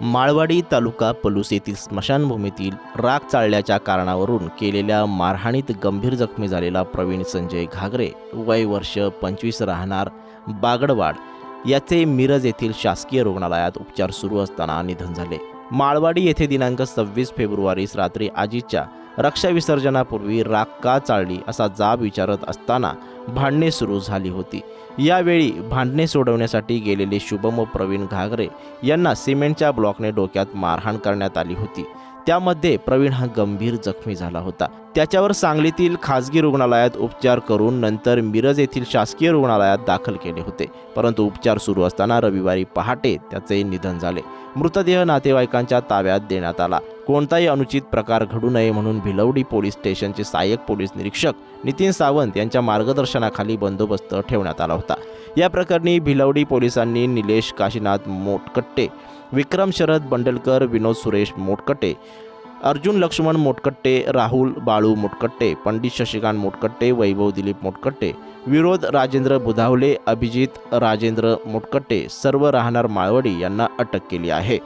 माळवाडी तालुका पलूस येथील स्मशानभूमीतील राग चाळल्याच्या कारणावरून केलेल्या मारहाणीत गंभीर जखमी झालेला प्रवीण संजय घागरे वय वर्ष पंचवीस राहणार बागडवाड. याचे मिरज येथील शासकीय रुग्णालयात उपचार सुरू असताना निधन झाले. माळवाडी येथे दिनांक सव्वीस फेब्रुवारीस रात्री आजीच्या रक्षा विसर्जनापूर्वी राग का चाळली असा जाब विचारत असताना भांडणे सुरू झाली होती. यावेळी भांडणे सोडवण्यासाठी गेलेले शुभम प्रवीण घागरे यांना सिमेंटच्या ब्लॉकने डोक्यात मारहाण करण्यात आली होती. त्यामध्ये प्रवीण हा गंभीर जखमी झाला होता. त्याच्यावर सांगलीतील खासगी रुग्णालयात उपचार करून नंतर मिरज येथील शासकीय रुग्णालयात दाखल केले होते. परंतु उपचार सुरू असताना रविवारी पहाटे त्याचे निधन झाले. मृतदेह नातेवाईकांच्या ताब्यात देण्यात आला. कोणताही अनुचित प्रकार घडू नये म्हणून भिलवडी पोलीस स्टेशनचे सहाय्यक पोलीस निरीक्षक नितीन सावंत यांच्या मार्गदर्शनाखाली बंदोबस्त ठेवण्यात आला होता. या प्रकरणी भिलवडी पोलिसांनी निलेश काशीनाथ मोटकट्टे विक्रम शरद बंडलकर विनोद सुरेश मोटकट्टे अर्जुन लक्ष्मण मोटकट्टे राहुल बाळू मोटकट्टे पंडित शशिकांत मोटकट्टे वैभव दिलीप मोटकट्टे विरोध राजेंद्र बुधावले अभिजित राजेंद्र मोटकट्टे सर्व राहणार माळवडी यांना अटक केली आहे.